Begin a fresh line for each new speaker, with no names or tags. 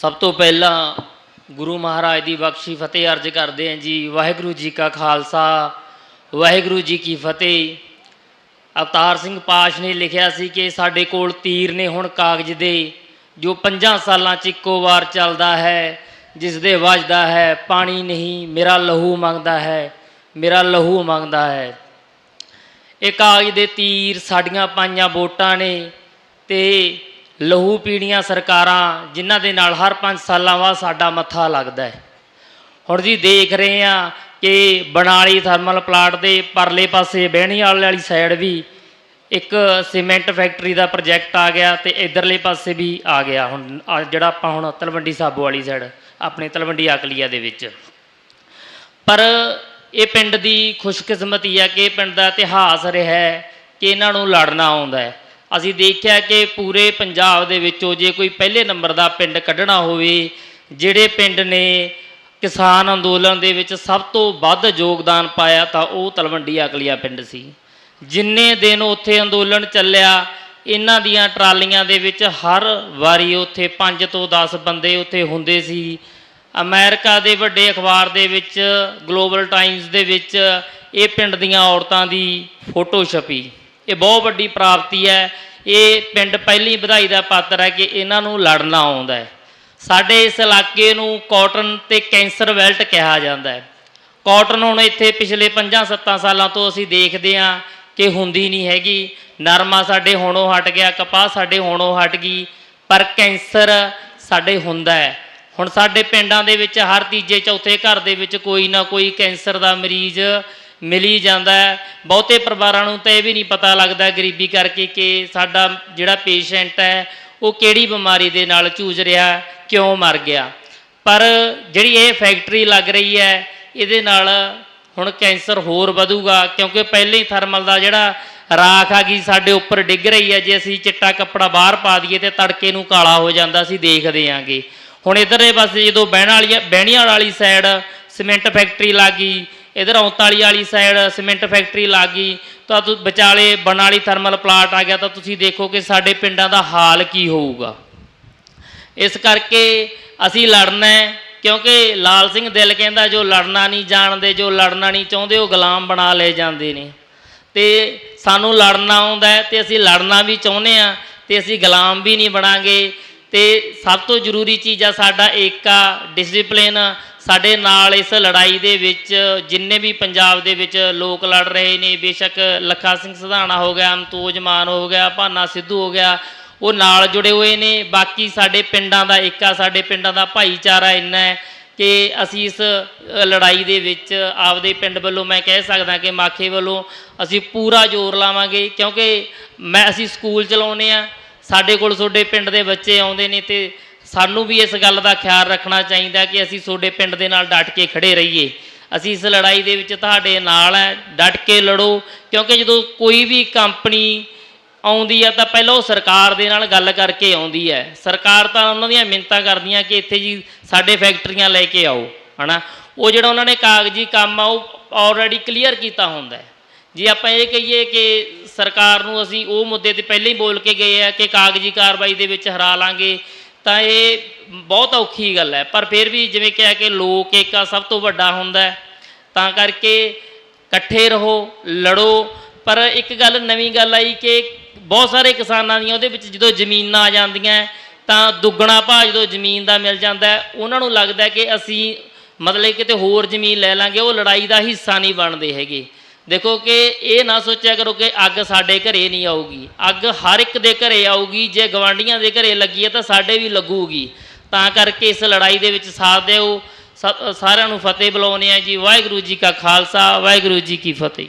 ਸਭ ਤੋਂ ਪਹਿਲਾਂ ਗੁਰੂ ਮਹਾਰਾਜ ਦੀ ਬਖਸ਼ੀ ਫਤਿਹ ਅਰਜ ਕਰਦੇ ਹਾਂ ਜੀ, ਵਾਹਿਗੁਰੂ ਜੀ ਕਾ ਖਾਲਸਾ, ਵਾਹਿਗੁਰੂ ਜੀ ਕੀ ਫਤਿਹ। ਅਵਤਾਰ ਸਿੰਘ ਪਾਸ਼ ਨੇ ਲਿਖਿਆ ਸੀ ਕਿ ਸਾਡੇ ਕੋਲ ਤੀਰ ਨੇ ਹੁਣ ਕਾਗਜ਼ ਦੇ, ਜੋ ਪੰਜਾਂ ਸਾਲਾਂ 'ਚ ਇੱਕੋ ਵਾਰ ਚੱਲਦਾ ਹੈ, ਜਿਸ ਦੇ ਵੱਜਦਾ ਹੈ, ਪਾਣੀ ਨਹੀਂ, ਮੇਰਾ ਲਹੂ ਮੰਗਦਾ ਹੈ, ਮੇਰਾ ਲਹੂ ਮੰਗਦਾ ਹੈ। ਇਹ ਕਾਗਜ਼ ਦੇ ਤੀਰ ਸਾਡੀਆਂ ਪਾਈਆਂ ਵੋਟਾਂ ਨੇ ਤੇ ਲਹੂ ਪੀੜੀਆਂ ਸਰਕਾਰਾਂ, ਜਿਨ੍ਹਾਂ ਦੇ ਨਾਲ ਹਰ 5 ਸਾਲਾਂ ਬਾਅਦ ਸਾਡਾ ਮੱਥਾ ਲੱਗਦਾ ਹੈ। ਹੁਣ ਜੀ ਦੇਖ ਰਹੇ ਆ ਕਿ ਬਨਾਲੀ ਥਰਮਲ ਪਲਾਂਟ ਦੇ ਪਰਲੇ ਪਾਸੇ ਬਹਿਣੀ ਵਾਲੇ ਵਾਲੀ ਸਾਈਡ ਵੀ ਇੱਕ ਸੀਮੈਂਟ ਫੈਕਟਰੀ ਦਾ ਪ੍ਰੋਜੈਕਟ ਆ ਗਿਆ ਤੇ ਇਧਰਲੇ ਪਾਸੇ ਵੀ ਆ ਗਿਆ ਹੁਣ ਜਿਹੜਾ ਆਪਾਂ ਹੁਣ ਤਲਵੰਡੀ ਸਾਬੋ ਵਾਲੀ ਸਾਈਡ, ਆਪਣੇ ਤਲਵੰਡੀ ਆਕਲੀਆ ਦੇ ਵਿੱਚ। ਪਰ ਇਹ ਪਿੰਡ ਦੀ ਖੁਸ਼ਕਿਸਮਤੀ ਹੈ ਕਿ ਇਹ ਪਿੰਡ ਦਾ ਇਤਿਹਾਸ ਰਿਹਾ ਕਿ ਇਹਨਾਂ ਨੂੰ ਲੜਨਾ ਆਉਂਦਾ ਹੈ। ਅਸੀਂ ਦੇਖਿਆ ਕਿ ਪੂਰੇ ਪੰਜਾਬ ਦੇ ਵਿੱਚੋਂ ਜੇ ਕੋਈ ਪਹਿਲੇ ਨੰਬਰ ਦਾ ਪਿੰਡ ਕੱਢਣਾ ਹੋਵੇ, ਜਿਹੜੇ ਪਿੰਡ ਨੇ ਕਿਸਾਨ ਅੰਦੋਲਨ ਦੇ ਵਿੱਚ ਸਭ ਤੋਂ ਵੱਧ ਯੋਗਦਾਨ ਪਾਇਆ ਤਾਂ ਉਹ ਤਲਵੰਡੀ ਆਕਲੀਆ ਪਿੰਡ ਸੀ। ਜਿੰਨੇ ਦਿਨ ਉੱਥੇ ਅੰਦੋਲਨ ਚੱਲਿਆ, ਇਹਨਾਂ ਦੀਆਂ ਟਰਾਲੀਆਂ ਦੇ ਵਿੱਚ ਹਰ ਵਾਰੀ ਉੱਥੇ 5 ਤੋਂ 10 ਬੰਦੇ ਉੱਥੇ ਹੁੰਦੇ ਸੀ। ਅਮਰੀਕਾ ਦੇ ਵੱਡੇ ਅਖਬਾਰ ਦੇ ਵਿੱਚ, ਗਲੋਬਲ ਟਾਈਮਜ਼ ਦੇ ਵਿੱਚ ਇਹ ਪਿੰਡ ਦੀਆਂ ਔਰਤਾਂ ਦੀ ਫੋਟੋ ਛਪੀ। ਇਹ ਬਹੁਤ ਵੱਡੀ ਪ੍ਰਾਪਤੀ ਹੈ। ਇਹ ਪਿੰਡ ਪਹਿਲੀ ਵਧਾਈ ਦਾ ਪਾਤਰ ਹੈ ਕਿ ਇਹਨਾਂ ਨੂੰ ਲੜਨਾ ਆਉਂਦਾ ਹੈ। ਸਾਡੇ ਇਸ ਇਲਾਕੇ ਨੂੰ ਕਾਟਨ ਤੇ ਕੈਂਸਰ ਵੈਲਟ ਕਿਹਾ ਜਾਂਦਾ ਹੈ। ਕਾਟਨ ਹੁਣ ਇੱਥੇ ਪਿਛਲੇ 5-7 ਸਾਲਾਂ ਤੋਂ ਅਸੀਂ ਦੇਖਦੇ ਹਾਂ ਕਿ ਹੁੰਦੀ ਨਹੀਂ ਹੈਗੀ। ਨਰਮਾ ਸਾਡੇ ਹੁਣੋਂ ਹਟ ਗਿਆ, ਕਪਾਹ ਸਾਡੇ ਹੁਣੋਂ ਹਟ ਗਈ, ਪਰ ਕੈਂਸਰ ਸਾਡੇ ਹੁੰਦਾ ਹੈ। ਹੁਣ ਸਾਡੇ ਪਿੰਡਾਂ ਦੇ ਵਿੱਚ ਹਰ ਤੀਜੇ ਚੌਥੇ ਘਰ ਦੇ ਵਿੱਚ ਕੋਈ ਨਾ ਕੋਈ ਕੈਂਸਰ ਦਾ ਮਰੀਜ਼ ਮਿਲੀ ਜਾਂਦਾ ਬਹੁਤੇ ਪਰਿਵਾਰਾਂ ਨੂੰ ਤਾਂ ਇਹ ਵੀ ਨਹੀਂ ਪਤਾ ਲੱਗਦਾ ਗਰੀਬੀ ਕਰਕੇ ਕਿ ਸਾਡਾ ਜਿਹੜਾ ਪੇਸ਼ੈਂਟ ਹੈ, ਉਹ ਕਿਹੜੀ ਬਿਮਾਰੀ ਦੇ ਨਾਲ ਜੂਝ ਰਿਹਾ, ਕਿਉਂ ਮਰ ਗਿਆ। ਪਰ ਜਿਹੜੀ ਇਹ ਫੈਕਟਰੀ ਲੱਗ ਰਹੀ ਹੈ, ਇਹਦੇ ਨਾਲ ਹੁਣ ਕੈਂਸਰ ਹੋਰ ਵਧੂਗਾ, ਕਿਉਂਕਿ ਪਹਿਲੇ ਹੀ ਥਰਮਲ ਦਾ ਜਿਹੜਾ ਰਾਖ ਆ ਗਈ ਸਾਡੇ ਉੱਪਰ ਡਿੱਗ ਰਹੀ ਹੈ। ਜੇ ਅਸੀਂ ਚਿੱਟਾ ਕੱਪੜਾ ਬਾਹਰ ਪਾ ਦਈਏ ਤੇ ਤੜਕੇ ਨੂੰ ਕਾਲਾ ਹੋ ਜਾਂਦਾ, ਅਸੀਂ ਦੇਖਦੇ ਆਂਗੇ। ਹੁਣ ਇਧਰਲੇ ਪਾਸੇ ਜਦੋਂ ਬਹਿਣ ਵਾਲੀ ਬਹਿਣੀਆਂ ਵਾਲੀ ਸਾਈਡ ਸੀਮੈਂਟ ਫੈਕਟਰੀ ਲੱਗ ਗਈ ਇਧਰ ਔਂਤਾਲੀ ਵਾਲੀ ਸਾਈਡ ਸੀਮੈਂਟ ਫੈਕਟਰੀ ਲੱਗ ਗਈ। ਤਾਂ ਤੁ, ਵਿਚਾਲੇ ਬਣਾਲੀ ਥਰਮਲ ਪਲਾਂਟ ਆ ਗਿਆ। ਤਾਂ ਤੁਸੀਂ ਦੇਖੋ ਕਿ ਸਾਡੇ ਪਿੰਡਾਂ ਦਾ ਹਾਲ ਕੀ ਹੋਊਗਾ। ਇਸ ਕਰਕੇ ਅਸੀਂ ਲੜਨਾ ਕਿਉਂਕਿ ਲਾਲ ਸਿੰਘ ਦਿਲ ਕਹਿੰਦਾ, ਜੋ ਲੜਨਾ ਨਹੀਂ ਜਾਣਦੇ, ਜੋ ਲੜਨਾ ਨਹੀਂ ਚਾਹੁੰਦੇ, ਉਹ ਗੁਲਾਮ ਬਣਾ ਲਏ ਜਾਂਦੇ ਨੇ। ਤੇ ਸਾਨੂੰ ਲੜਨਾ ਆਉਂਦਾ ਹੈ ਤੇ ਅਸੀਂ ਲੜਨਾ ਵੀ ਚਾਹੁੰਦੇ ਆ ਤੇ ਅਸੀਂ ਗੁਲਾਮ ਵੀ ਨਹੀਂ ਬਣਾਂਗੇ। ਤੇ ਸਭ ਤੋਂ ਜ਼ਰੂਰੀ ਚੀਜ਼ ਆ ਸਾਡਾ ਏਕਾ ਡਿਸਪਲਿਨ ਸਾਡੇ ਨਾਲ ਇਸ ਲੜਾਈ ਦੇ ਵਿੱਚ ਜਿੰਨੇ ਵੀ ਪੰਜਾਬ ਦੇ ਵਿੱਚ ਲੋਕ ਲੜ ਰਹੇ ਨੇ, ਬੇਸ਼ੱਕ ਲੱਖਾ ਸਿੰਘ ਸਿਧਾਣਾ ਹੋ ਗਿਆ, ਅਮਤੋਜ ਮਾਨ ਹੋ ਗਿਆ, ਭਾਨਾ ਸਿੱਧੂ ਹੋ ਗਿਆ, ਉਹ ਨਾਲ ਜੁੜੇ ਹੋਏ ਨੇ। ਬਾਕੀ ਸਾਡੇ ਪਿੰਡਾਂ ਦਾ ਏਕਾ ਸਾਡੇ ਪਿੰਡਾਂ ਦਾ ਭਾਈਚਾਰਾ ਇੰਨਾ ਹੈ ਕਿ ਅਸੀਂ ਇਸ ਲੜਾਈ ਦੇ ਵਿੱਚ ਆਪਦੇ ਪਿੰਡ ਵੱਲੋਂ ਮੈਂ ਕਹਿ ਸਕਦਾ ਕਿ ਮਾਖੇ ਵੱਲੋਂ ਅਸੀਂ ਪੂਰਾ ਜ਼ੋਰ ਲਾਵਾਂਗੇ, ਕਿਉਂਕਿ ਮੈਂ ਅਸੀਂ ਸਕੂਲ ਚਲਾਉਂਦੇ ਆ ਸਾਡੇ ਕੋਲ ਤੁਹਾਡੇ ਪਿੰਡ ਦੇ ਬੱਚੇ ਆਉਂਦੇ ਨੇ ਤੇ ਸਾਨੂੰ ਵੀ ਇਸ ਗੱਲ ਦਾ ਖਿਆਲ ਰੱਖਣਾ ਚਾਹੀਦਾ ਕਿ ਅਸੀਂ ਤੁਹਾਡੇ ਪਿੰਡ ਦੇ ਨਾਲ ਡਟ ਕੇ ਖੜੇ ਰਹੀਏ। ਅਸੀਂ ਇਸ ਲੜਾਈ ਦੇ ਵਿੱਚ ਤੁਹਾਡੇ ਨਾਲ ਹੈ ਡਟ ਕੇ ਲੜੋ, ਕਿਉਂਕਿ ਜਦੋਂ ਕੋਈ ਵੀ ਕੰਪਨੀ ਆਉਂਦੀ ਆ ਤਾਂ ਪਹਿਲਾਂ ਉਹ ਸਰਕਾਰ ਦੇ ਨਾਲ ਗੱਲ ਕਰਕੇ ਆਉਂਦੀ ਹੈ ਸਰਕਾਰ ਤਾਂ ਉਹਨਾਂ ਦੀਆਂ ਮਿੰਤਾਂ ਕਰਦੀਆਂ ਕਿ ਇੱਥੇ ਜੀ ਸਾਡੇ ਫੈਕਟਰੀਆਂ ਲੈ ਕੇ ਆਓ, ਹਨਾ? ਉਹ ਜਿਹੜਾ ਉਹਨਾਂ ਨੇ ਕਾਗਜ਼ੀ ਕੰਮ ਆ, ਉਹ ਆਲਰੇਡੀ ਕਲੀਅਰ ਕੀਤਾ ਹੁੰਦਾ ਜੇ ਆਪਾਂ ਇਹ ਕਹੀਏ ਕਿ ਸਰਕਾਰ ਨੂੰ ਅਸੀਂ ਉਹ ਮੁੱਦੇ ਤੇ ਪਹਿਲਾਂ ਹੀ ਬੋਲ ਕੇ ਗਏ ਆ ਕਿ ਕਾਗਜ਼ੀ ਕਾਰਵਾਈ ਦੇ ਵਿੱਚ ਹਰਾ ਲਾਂਗੇ ਤਾਂ ਇਹ ਬਹੁਤ ਔਖੀ ਗੱਲ ਹੈ। ਪਰ ਫਿਰ ਵੀ ਜਿਵੇਂ ਕਿਹਾ ਕਿ ਲੋਕ ਏਕਾ ਸਭ ਤੋਂ ਵੱਡਾ ਹੁੰਦਾ ਹੈ, ਤਾਂ ਕਰਕੇ ਇਕੱਠੇ ਰਹੋ, ਲੜੋ। ਪਰ ਇੱਕ ਗੱਲ ਨਵੀਂ ਗੱਲ ਆਈ ਕਿ ਬਹੁਤ ਸਾਰੇ ਕਿਸਾਨਾਂ ਦੀਆਂ ਉਹਦੇ ਵਿੱਚ ਜਦੋਂ ਜ਼ਮੀਨਾਂ ਆ ਜਾਂਦੀਆਂ ਤਾਂ ਦੁੱਗਣਾ ਭਾਅ ਜਦੋਂ ਜ਼ਮੀਨ ਦਾ ਮਿਲ ਜਾਂਦਾ ਉਹਨਾਂ ਨੂੰ ਲੱਗਦਾ ਕਿ ਅਸੀਂ ਮਤਲਬ ਕਿਤੇ ਹੋਰ ਜ਼ਮੀਨ ਲੈ ਲਾਂਗੇ, ਉਹ ਲੜਾਈ ਦਾ ਹਿੱਸਾ ਨਹੀਂ ਬਣਦੇ ਹੈਗੇ। ਦੇਖੋ ਕਿ ਇਹ ਨਾ ਸੋਚਿਆ ਕਰੋ ਕਿ ਅੱਗ ਸਾਡੇ ਘਰੇ ਨਹੀਂ ਆਊਗੀ। ਅੱਗ ਹਰ ਇੱਕ ਦੇ ਘਰੇ ਆਊਗੀ, ਜੇ ਗਵਾਂਡੀਆਂ ਦੇ ਘਰੇ ਲੱਗੀ ਹੈ ਤਾਂ ਸਾਡੇ ਵੀ ਲੱਗੂਗੀ। ਤਾਂ ਕਰਕੇ ਇਸ ਲੜਾਈ ਦੇ ਵਿੱਚ ਸਾਥ ਦਿਓ। ਸਾਰਿਆਂ ਨੂੰ ਫਤਿਹ ਬੁਲਾਉਂਦੇ ਆ ਜੀ। ਵਾਹਿਗੁਰੂ ਜੀ ਕਾ ਖਾਲਸਾ, ਵਾਹਿਗੁਰੂ ਜੀ ਕੀ ਫਤਿਹ।